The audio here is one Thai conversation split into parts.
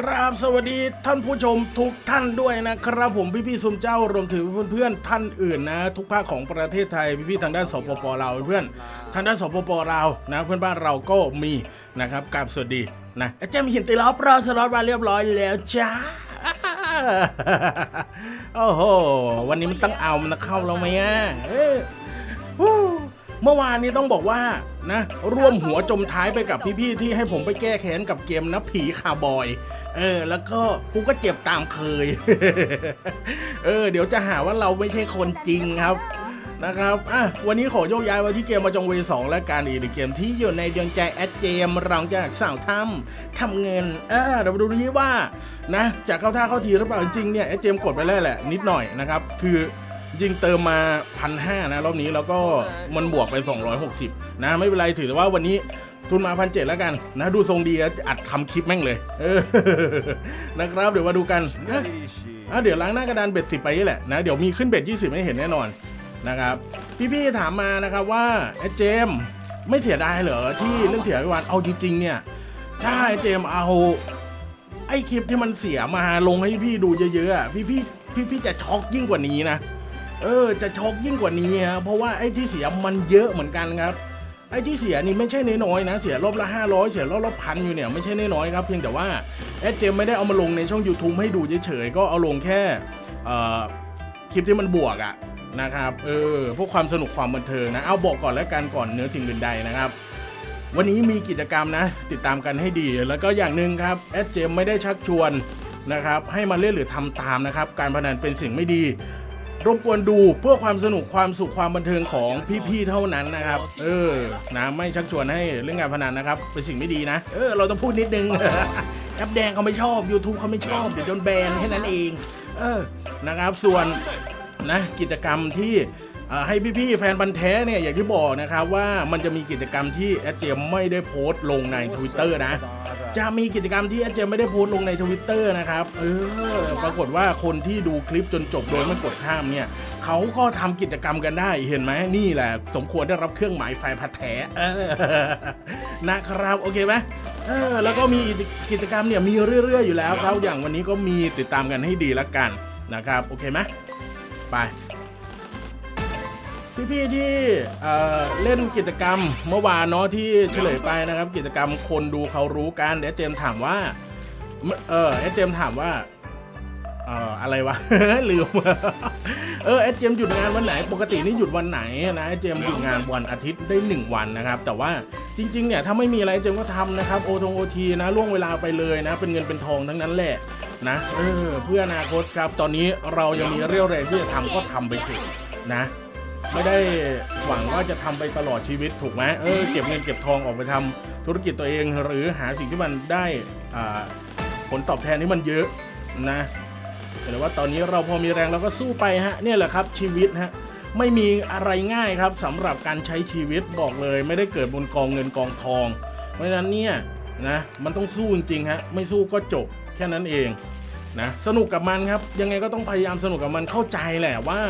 ครับสวัสดีท่านผู้ชมทุกท่านด้วยนะครับผมพี่พี่ๆซุมเจ้ารวมถึงเพื่อนๆท่านอื่นนะ ทุกภาคของประเทศไทยพี่พี่ๆทางด้านสปปลาวเพื่อนทางด้านสปปลาวนะเพื่อนบ้านเราก็มีนะครับกราบสวัสดีนะอาจารย์มีห็นตีล้อปรอสล็อตมาเรียบร้อยแล้วจ้าโอ้โหวันนี้มันต้องเอามันเข้าแล้วไหมอะ เมื่อวานนี้ต้องบอกว่านะ ร่วมหัวจมท้ายไปกับพี่ๆที่ให้ผมไปแก้แค้นกับเกมนะผีคาบอย เออ แล้วก็กูก็เจ็บตามเคย เออ เดี๋ยวจะหาว่าเราไม่ใช่คนจริงครับนะครับ อะ วันนี้ขอโยกย้ายมาที่เกมมาจงเวสองและการอีกเกมที่อยู่ในดวงใจแอดเจมหลังจากสาวทำทำเงินเออเราดูดิว่า นะจะเข้าท่าเข้าทีหรือเปล่าจริงเนี่ยแอดเจมกดไปแล้วแหละนิดหน่อยนะครับ คือ ยิงเติมมาพันห้านะ รอบนี้แล้วก็มันบวกไป 260 นะ ไม่เป็นไรถือว่าวันนี้ทุนมาพันเจ็ดแล้วกันนะ ดูทรงดีแล้วอัดทำคลิปแม่งเลยเออนะครับ เดี๋ยวมาดูกันนะอะเดี๋ยวล้างหน้ากระดานเบ็ดสิบไปนี่แหละนะ เดี๋ยวมีขึ้นเบ็ดยี่สิบให้เห็นแน่นอนนะครับ พี่ๆถามมานะครับว่าไอ้เจมไม่เสียดายเหรอที่เรื่องเสียไปวันเอาจริงๆเนี่ย ถ้าไอ้เจมเอาไอ้คลิปที่มันเสียมาลงให้พี่ดูเยอะๆพี่พี่พี่พี่ๆจะช็อกยิ่งกว่านี้นะ เออจะช็อกยิ่งกว่านี้ฮะเพราะว่าไอ้ที่เสียมันเยอะเหมือนกันครับไอ้ที่เสียนี่ไม่ใช่น้อยๆนะ เสียรอบละ 500 เสียรอบละพันอยู่เนี่ยไม่ใช่น้อยๆครับ เพียงแต่ว่าแอดเจมไม่ได้เอามาลงในช่อง YouTube ให้ดูเฉยๆก็เอาลงแค่คลิปที่มันบวกอะนะครับเออพวกความสนุกความบันเทิงนะเอาบอกก่อนแล้วกันก่อนเนื้อสิ่งอื่นใดนะครับ วันนี้มีกิจกรรมนะ ติดตามกันให้ดีแล้วก็อย่างหนึ่งครับแอดเจมไม่ได้ชักชวนนะครับให้มาเล่นหรือทำตามนะครับ การพนันเป็นสิ่งไม่ดี รบกวนดูเพื่อความสนุกความสุขความบันเทิงของพี่ๆเท่านั้นนะครับ เออนะไม่ชักชวนให้เรื่องการพนันนะครับเป็นสิ่งไม่ดีนะ เออเราต้องพูดนิดนึงแอปแดงเขาไม่ชอบ YouTube เขาไม่ชอบเดี๋ยวโดนแบนแค่นั้นเอง เออนะครับส่วนนะกิจกรรมที่เอ่อ ให้พี่ๆแฟนบันแท้เนี่ยอย่างที่บอกนะครับว่ามันจะมีกิจกรรมที่แอดเจมไม่ได้โพสต์ลงใน Twitter นะ จะมีกิจกรรมที่แอดเจมไม่ได้โพสต์ลงในทวิตเตอร์นะครับเออปรากฏว่าคนที่ดูคลิปจนจบโดยไม่กดข้ามเนี่ยเขาก็ทำกิจกรรมกันได้เห็นไหมนี่แหละ สมควรได้รับเครื่องหมายไฟพัดแท้นะครับโอเคไหมเออแล้วก็มีกิจกรรมเนี่ยมีเรื่อย ๆ อยู่แล้วครับอย่างวันนี้ก็มีติดตามกันให้ดีละกันนะครับ โอเคไหมไป พี่ๆที่เอ่อเล่นกิจกรรมเมื่อวานเนาะที่เฉลยไปนะครับ กิจกรรมคนดูเขารู้กันเดี๋ยวเจมส์ถามว่า เออเอสเจมส์ถามว่าเอ่ออะไรวะ ลืม เออเอสเจมส์หยุดงานวันไหน ปกตินี่หยุดวันไหนนะเอสเจมส์หยุดงานวันอาทิตย์ได้ 1 วันนะครับ แต่ว่าจริงๆเนี่ยถ้าไม่มีอะไรเจมส์ก็ทำนะครับโอทงโอทีนะล่วงเวลาไปเลยนะ เป็นเงินเป็นทองทั้งนั้นแหละนะเออเพื่ออนาคตครับตอนนี้เรายังมีเรี่ยวแรงที่จะทำก็ทำไปสินะ ไม่ได้หวังว่าจะทำไปตลอดชีวิตถูกไหมเออเก็บเงินเก็บทองออกไปทำธุรกิจตัวเอง หรือหาสิ่งที่มันได้ผลตอบแทนที่มันเยอะนะแต่ว่าตอนนี้เราพอมีแรงเราก็สู้ไปฮะเนี่ยแหละครับชีวิตฮะไม่มีอะไรง่ายครับสำหรับการใช้ชีวิตบอกเลย ไม่ได้เกิดบนกองเงินกองทอง เพราะฉะนั้นเนี่ยนะมันต้องสู้จริงฮะไม่สู้ก็จบแค่นั้นเอง นะสนุกกับมันครับ ยังไงก็ต้องพยายามสนุกกับมันเข้าใจแหละว่า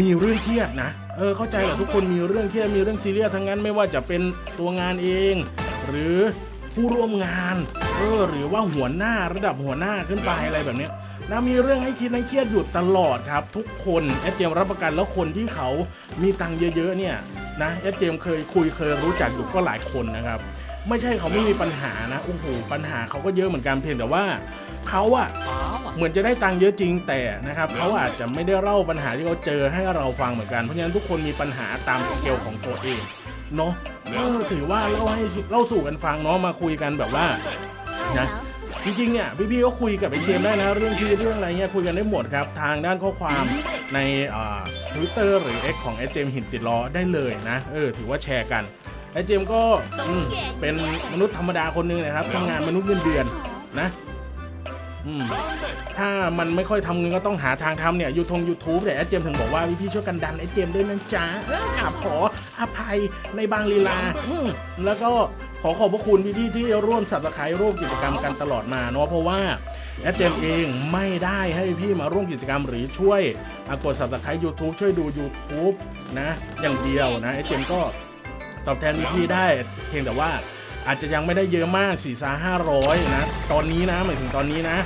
มีเรื่องเครียดนะเออเข้าใจแหละทุกคนมีเรื่องเครียดมีเรื่องซีเรียสทั้งนั้นไม่ว่าจะเป็นตัวงานเอง หรือผู้ร่วมงานเออหรือว่าหัวหน้าระดับหัวหน้าขึ้นไปอะไรแบบนี้นะมีเรื่องให้คิดให้เครียดอยู่ตลอดครับ ทุกคนแอดเจมรับประกันแล้วคนที่เขามีตังค์เยอะๆเนี่ยนะแอดเจมเคยคุยเคยรู้จักอยู่ก็หลายคนนะครับ ไม่ใช่เขาไม่มีปัญหานะโอ้โหปัญหาเขาก็เยอะเหมือนกันเพียงแต่ว่าเขาอะเหมือนจะได้ตังค์เยอะจริงแต่นะครับเขาอาจจะไม่ได้เล่าปัญหาที่เขาเจอให้เราฟังเหมือนกันเพราะฉะนั้นทุกคนมีปัญหาตามสเกลของตัวเองเนาะเออถือว่าเล่าให้เล่าสู่กันฟังเนาะมาคุยกันแบบว่านะจริงๆเนี่ยพี่ๆก็คุยกับไอเจมส์ได้นะเรื่องชีวิตเรื่องอะไรเงี้ยคุยกันได้หมดครับทางด้านข้อความในทวิตเตอร์หรือ X ของไอเจมส์หินติดล้อได้เลยนะเออถือว่าแชร์กัน ไอเจมก็อืมเป็นมนุษย์ธรรมดาคนหนึงนะครับทำงานมนุษย์เงินเดือนนะอืมถ้ามันไม่ค่อยทำเงินก็ต้องหาทางทำเนี่ยยูทงยูทูบแต่ไอ้เจมถึงบอกว่าพี่ๆช่วยกันดันไอ้เจมด้วยนะจ๊ะเออกราขออภัยในบางลีลาอืมแล้วก็ขอขอบพระคุณพี่ๆที่ร่วมสับสไครร่วมกิจกรรมกันตลอดมาเนาะเพราะว่า แอดเจมเองไม่ได้ให้พี่มาร่วมกิจกรรมหรือช่วยอะกดสับสไคร YouTube ช่วยดู YouTube นะ อย่างเดียวนะไอเจมก็ ตอบแทนพี่ๆได้ เพียงแต่ว่าอาจจะยังไม่ได้เยอะมากสี่สาห้าร้อยนะ ตอนนี้นะหมายถึงตอนนี้นะ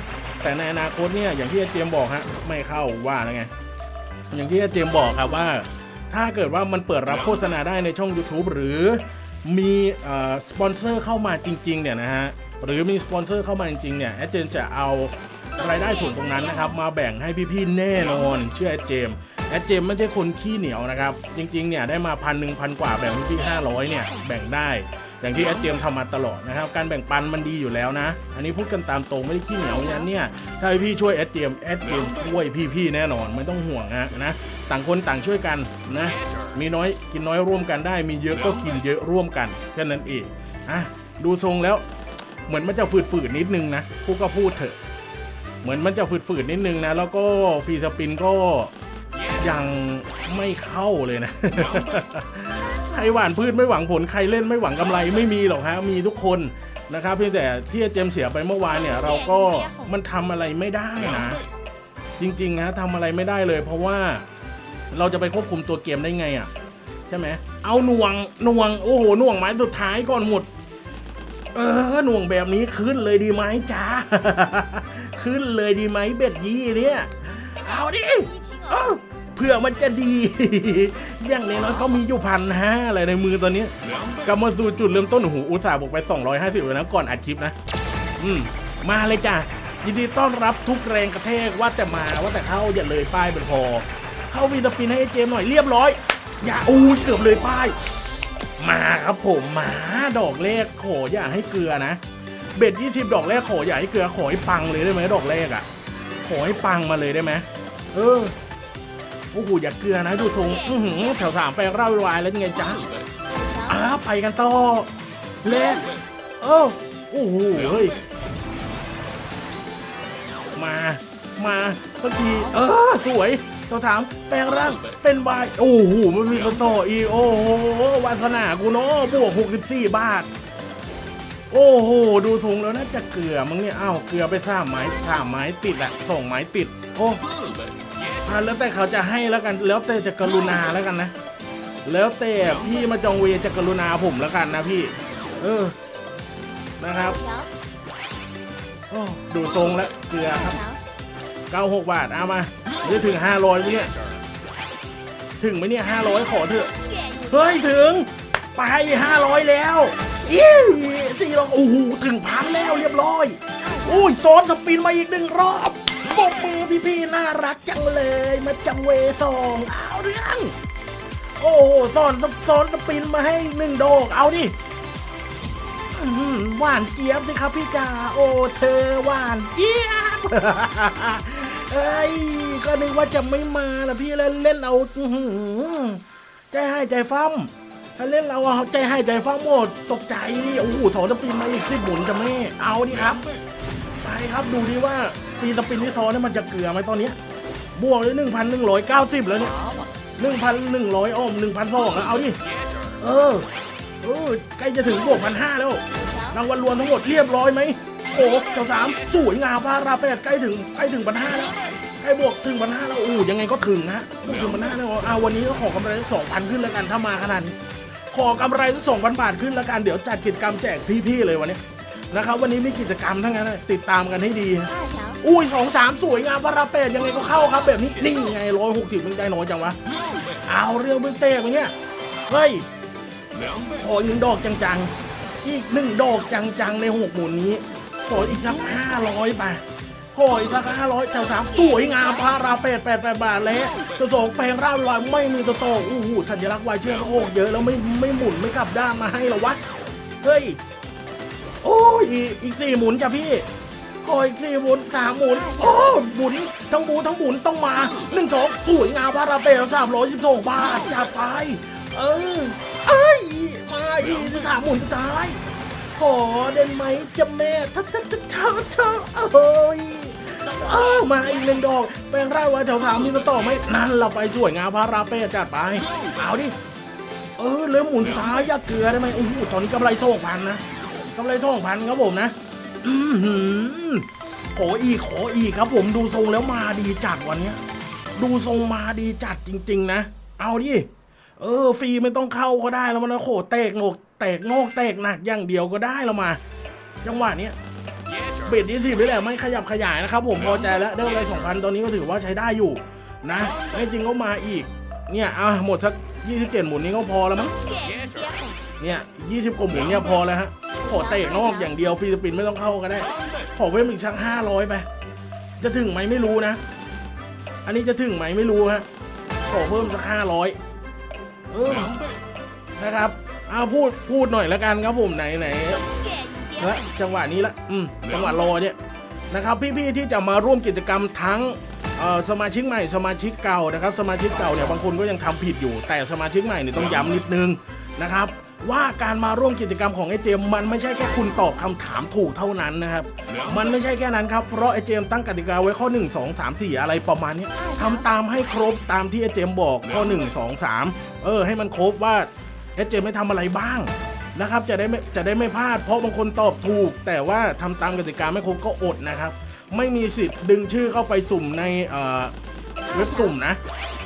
แต่ในอนาคตเนี่ยอย่างที่อาเจมบอกฮะไม่เข้าว่าแล้วไง อย่างที่อาเจมบอกครับว่า ถ้าเกิดว่ามันเปิดรับโฆษณาได้ในช่อง YouTube หรือมีสปอนเซอร์เข้ามาจริงๆเนี่ยนะฮะหรือมีสปอนเซอร์เข้ามาจริงๆเนี่ยแอดเจมจะเอารายได้ส่วนตรงนั้นนะครับ มาแบ่งให้พี่ๆแน่นอนเชื่อแอดเจมส์ แอดเจมส์ไม่ใช่คนขี้เหนียวนะครับ จริงๆเนี่ยได้มาพันหนึ่งพันกว่าแบ่งพี่ๆห้าร้อยเนี่ยแบ่งได้ อย่างที่แอดเจมส์ทำมาตลอดนะครับ การแบ่งปันมันดีอยู่แล้วนะ อันนี้พูดกันตามตรงไม่ได้ขี้เหนียวอย่างนั้นเนี่ยถ้าพี่ช่วยแอดเจมส์แอดเจมส์ช่วยพี่ๆแน่นอนไม่ต้องห่วงฮะนะต่างคนต่างช่วยกันนะ มีน้อยกินน้อยร่วมกันได้ มีเยอะก็กินเยอะร่วมกันแค่นั้นเองอะดูทรงแล้วเหมือนมันจะฝืดๆนิดนึงนะพูดก็พูดเถอะ เหมือนมันจะฝืดๆนิดนึงนะ แล้วก็ฟรีสปินก็ ยังไม่เข้าเลยนะ ใครหวานพืชไม่หวังผลใครเล่นไม่หวังกำไรไม่มีหรอกฮะมีทุกคนนะครับเพียงแต่ที่อาเจมส์เสียไปเมื่อวานเนี่ย เราก็มันทำอะไรไม่ได้นะจริงๆนะทำอะไรไม่ได้เลย เพราะว่าเราจะไปควบคุมตัวเกมได้ไงอะใช่ไหมเอาหน่วงหน่วงโอ้โหหน่วงไม้สุดท้ายก่อนหมด เออหน่วงแบบนี้ขึ้นเลยดีไหมจ้าขึ้นเลยดีไหมเบ็ดยี่เนี่ย เอาดิเอ้า เผื่อมันจะดี อย่างน้อยๆก็มีอยู่พันห้าอะไรในมือตอนนี้กลับมาสู่จุดเริ่มต้นโอ้โหอุตส่าห์บอกไป 250เลยนะก่อนอัดคลิปนะ อืม มาเลยจ้ะยินดีต้อนรับทุกแรงกระแทกว่าแต่มาว่าแต่เข้าอย่าเลยป้ายเป็นพอ เข้าวีสปินให้ไอ้เจมส์หน่อยเรียบร้อย อย่าอู้ยเกือบเลยป้าย มาครับผมมาดอกแรกขออย่าให้เกลือนะเบ็ดยี่สิบดอกแรกขออย่าให้เกลือขอให้ปังเลยได้ไหมดอกแรกอะ่ะขอให้ปังมาเลยได้ไหมเออ โอ้โหอย่าเกลือนะดูทรงอื้อหือแถวสามไปเร่าวายแล้วยังไงจ๊ะอ้าไปกันต่อเละเอโอ้โหเฮ้ยมามาสักทีเออสวยตัวถามแปลงร่างเป็นบายโอ้โหมันมีกระต่ออีโอ้โหวาสนากูเนาะบวก64บสี่บาท โอ้โหดูทรงแล้วน่าจะเกลือมั้งเนี่ยอ้าวเกลือไปสามไม้สามไม้ติดอะสองไม้ติด โอ้ แล้วแต่เขาจะให้แล้วกัน แล้วแต่จะกรุณาแล้วกันนะ แล้วแต่พี่มาจองเวจะกรุณาผมแล้วกันนะพี่ เออ นะครับโอ้ดูทรงแล้วเกลือครับ96บาทเอามาหรือถึง500ไหมเนี่ยถึงไหมเนี่ย500ขอเถอะ เฮ้ย ถึง ไป500แล้วยี่สี่ร้อยโอ้โหถึงพันแล้วเรียบร้อย อุ้ยโซนสปินมาอีกหนึ่งรอบ ปมมือพี่ๆน่ารักจังเลย มาจังเวสองเอาเรื่อง โอ้โหซ้อนซ้อนสปินมาให้หนึ่งดอกเอาดิหวานเจี๊ยบสิครับพี่จ๋าโอ้เธอหวานเจี๊ยบเอ้ยก็นึกว่าจะไม่มาละพี่เล่นเล่นเอาใจให้ใจฟั่มถ้าเล่นเราใจให้ใจฟั่มหมดตกใจนี่โอ้โหถอนสปินมาอีกสิบหมุนจะแม่เอาดิครับ ไปครับดูดิว่าตีสปินที่ซ้อนนี่มันจะเกลือไหมตอนเนี้ยบวกเลยหนึ่งพันหนึ่งร้อยเก้าสิบแล้วเนี่ยหนึ่งพันหนึ่งร้อยอ้อมหนึ่งพันสองแล้วเอาดิเออเออใกล้จะถึงบวกพันห้าแล้วรางวัลรวมทั้งหมดเรียบร้อยไหมโอ้เจ้าสามสวยงามพาราแปดใกล้ถึงใกล้ถึงพันห้าแล้วใกล้บวกถึงพันห้าแล้วอู้ยังไงก็ถึงนะถึงพันห้าแล้วเอาวันนี้ก็ขอกำไรสองพันขึ้นแล้วกันถ้ามาขนาดนี้ขอกำไรสักสองพันบาทขึ้นแล้วกันเดี๋ยวจัดกิจกรรมแจกพี่ๆเลยวันนี้ นะครับ วันนี้มีกิจกรรมทั้งนั้นนะติดตามกันให้ดี อุ้ยสองสามสวยงามพาราแปดยังไงก็เข้าครับแบบนี้นี่ไงร้อยหกสิบมันใจน้อยจังวะเอาเรื่องเบื้องเต้มาเนี่ยเฮ้ยขออีกหนึ่งดอกจังๆ อีกหนึ่งดอกจังๆในหกหมุนนี้ขออีกสักห้าร้อยไปขออีกสักห้าร้อยเจ้าสามสวยงามพาราแปดแปดแปดบาทแล้วเจ้าสองแปลงร่างลอยไม่มีตัวโตโอ้โหสัญลักษณ์วายเชือกโอกเยอะแล้วไม่ไม่หมุนไม่กลับด้านมาให้เหรอวะ เฮ้ย โอ้ยอีกอีกสี่หมุนจ้ะพี่ขออีกสี่หมุนสามหมุน โอ้หมุนทั้งบูทั้งหมุนต้องมาหนึ่งสองสวยงามพาราเปลสามร้อยสิบสองบาทจัดไป เออเอ้ยมาอีกสามหมุนสุดท้าย ขอเด่นไหมจะแม่ทัดทัดทัดทัดทัดเอ้ยเอ้ามาอีกหนึ่งดอกแปลงร่างว่าแถวสามมีมาต่อไหมนั่นเราไปสวยงามพาราเป้จัดไปเอาดิเออเริ่มหมุนสุดท้ายยาเกลือได้ไหมโอ้โหตอนนี้กำไรสองพันนะ กำไรสองพันครับผมนะอือหือขออีกขออีกครับผมดูทรงแล้วมาดีจัดวันนี้ดูทรงมาดีจัดจริง ๆ นะ เอาดิเออฟรีไม่ต้องเข้าก็ได้แล้วมันโขแตกโหนกแตกนอกแตกหนักอย่างเดียวก็ได้แล้วมา จังหวะนี้เบ็ดยี่สิบนี่แหละไม่ขยับขยายนะครับผมพอใจแล้วได้กำไรสองพันตอนนี้ก็ถือว่าใช้ได้อยู่นะไม่จริงก็มาอีก เนี่ยอะหมดสักยี่สิบเจ็ดหมุนนี้ก็พอแล้วมั้งเนี่ยยี่สิบกว่าหมุนเนี่ยพอแล้วฮะ ขอเตะนอกอย่างเดียวฟรีสปินไม่ต้องเข้าก็ได้ ขอเพิ่มอีกสักห้าร้อยไป จะถึงไหมไม่รู้นะ อันนี้จะถึงไหมไม่รู้ฮะ ขอเพิ่มสักห้าร้อยเออนะครับ เอาพูดพูดหน่อยแล้วกันครับผมไหนไหนและจังหวะนี้ละอืมจังหวะรอเนี่ยนะครับ พี่ๆที่จะมาร่วมกิจกรรมทั้งสมาชิกใหม่สมาชิกเก่านะครับ สมาชิกเก่าเนี่ยบางคนก็ยังทำผิดอยู่ แต่สมาชิกใหม่เนี่ยต้องย้ำนิดนึงนะครับ ว่าการมาร่วมกิจกรรมของไอเจมมันไม่ใช่แค่คุณตอบคำถามถูกเท่านั้นนะครับ มันไม่ใช่แค่นั้นครับ เพราะไอเจมตั้งกติกาไว้ข้อ 1 2 3 4 อะไรประมาณเนี้ยทำตามให้ครบตามที่ไอเจมบอกข้อ 1 2 3 เออ ให้มันครบว่าไอเจมไม่ทำอะไรบ้างนะครับจะได้ไม่จะได้ไม่พลาด เพราะบางคนตอบถูก แต่ว่าทำตามกติกาไม่ครบก็อดนะครับ ไม่มีสิทธิ์ดึงชื่อเข้าไปสุ่มในเอ่อเว็บสุ่มนะ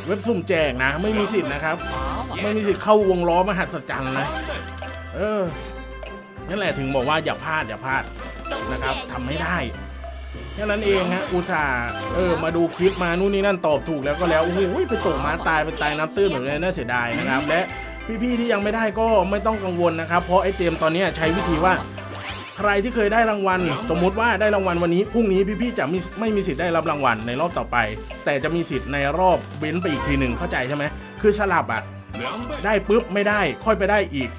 เว็บสุ่มแจกนะ ไม่มีสิทธิ์นะครับ ไม่มีสิทธิ์เข้าวงล้อมหัศจรรย์นะ เออ นั่นแหละถึงบอกว่าอย่าพลาดอย่าพลาดนะครับทำให้ได้แค่นั้นเองฮะอุตส่าห์เออมาดูคลิปมานู่นนี่นั่นตอบถูกแล้วก็แล้วโอ้โหไปตกมาตายไปตายน้ำตื้นแบบนี้น่าเสียดายนะครับ และพี่ๆที่ยังไม่ได้ก็ไม่ต้องกังวลนะครับ เพราะไอ้เจมตอนนี้ใช้วิธีว่า ใครที่เคยได้รางวัล สมมุติว่าได้รางวัลวันนี้พรุ่งนี้พี่ๆจะไม่ไม่มีสิทธิ์ได้รับรางวัลในรอบต่อไป แต่จะมีสิทธิ์ในรอบเว้นไปอีกทีหนึ่งเข้าใจใช่ไหมคือสลับอะ ได้ปุ๊บไม่ได้ค่อยไปได้อีก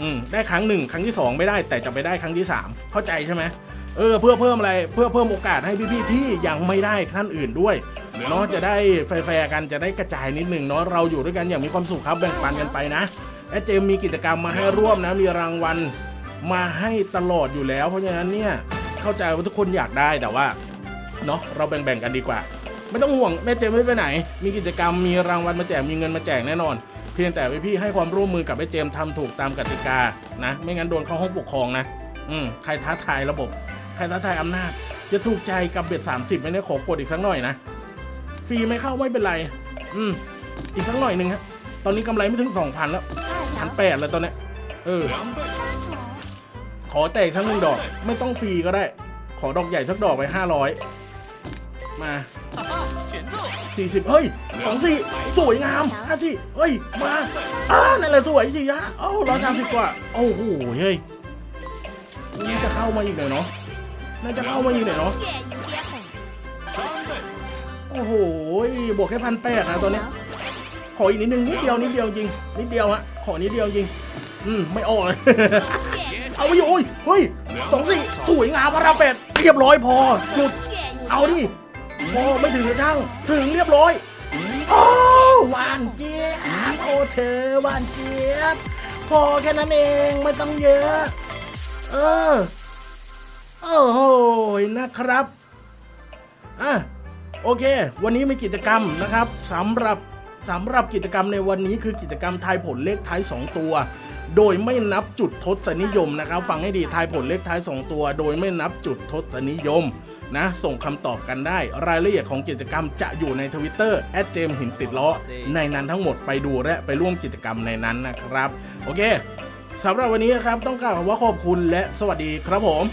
อืมได้ครั้งหนึ่งครั้งที่สองไม่ได้ แต่จะไปได้ครั้งที่สามเข้าใจใช่ไหมเออเพื่อเพิ่มอะไรเพื่อเพิ่มโอกาสให้พี่ๆที่ยังไม่ได้ท่านอื่นด้วยเนาะจะได้แฟร์ๆกันจะได้กระจายนิดหนึ่งเนาะเราอยู่ด้วยกันอย่างมีความสุขครับแบ่งปันกันไปนะและเจมมีกิจกรรมมาให้ร่วมนะมีรางวัลมาให้ตลอดอยู่แล้ว เพราะฉะนั้นเนี่ยเข้าใจว่าทุกคนอยากได้แต่ว่าเนาะเราแบ่งๆกันดีกว่า ไม่ต้องห่วงแม่เจมไม่ไปไหน มีกิจกรรมมีรางวัลมาแจกมีเงินมาแจกแน่นอน เพียงแต่พี่ๆให้ความร่วมมือกับไอ้เจมทำถูกตามกติกานะ ไม่งั้นโดนเข้าห้องปกครองนะ อืมใครท้าทายระบบ ใครท้าทายอำนาจ จะถูกใจกับเบ็ด30ไม่ได้ขอกดอีกสักหน่อยนะฟรีไม่เข้าไม่เป็นไร อืมอีกสักหน่อยหนึ่งฮะตอนนี้กำไรไม่ถึง2,000แล้วพันแปดแล้วตอนเนี้ยเออ ขอแตกสักหนึ่งดอก ไม่ต้องฟรีก็ได้ ขอดอกใหญ่สักดอกไป500มา สี่สิบเฮ้ยสองสี่สวยงามห้าที่เฮ้ย มาอ้านั่นแหละสวยสิฮะเอ้าร้อยสามสิบกว่า โอ้โห เฮ้ยนี่จะเข้ามาอีกหน่อยเนาะน่าจะเข้ามาอีกหน่อยเนาะ โอ้โห บวกแค่พันแปดนะตอนเนี้ยขออีกนิดนึงนิดเดียวนิดเดียวจริง นิดเดียวฮะ ขอนิดเดียวจริง อืม ไม่ออกเลยเอาไปอยู่โอ้ย เฮ้ยสองสี่สวยงามพระราเป็ดเรียบร้อยพอหยุด เอาดิ โอ้ไม่ถึงกระทั่งถึงเรียบร้อย โอ้หวานเจี๊ยบโอ้เธอหวานเจี๊ยบพอแค่นั้นเองไม่ต้องเยอะ เออ โอ้โหนะครับอะโอเค วันนี้มีกิจกรรมนะครับสำหรับสำหรับกิจกรรมในวันนี้คือกิจกรรมทายผลเลขท้าย 2 ตัว โดยไม่นับจุดทศนิยมนะครับ ฟังให้ดีทายผลเลขท้าย 2 ตัว โดยไม่นับจุดทศนิยม นะ ส่งคำตอบกันได้ รายละเอียดของกิจกรรมจะอยู่ในทวิตเตอร์แอดเจมหินติดล้อ ในนั้นทั้งหมดไปดูและไปร่วมกิจกรรมในนั้นนะครับ โอเคสำหรับวันนี้ครับต้องกล่าวคำว่าขอบคุณและสวัสดีครับผม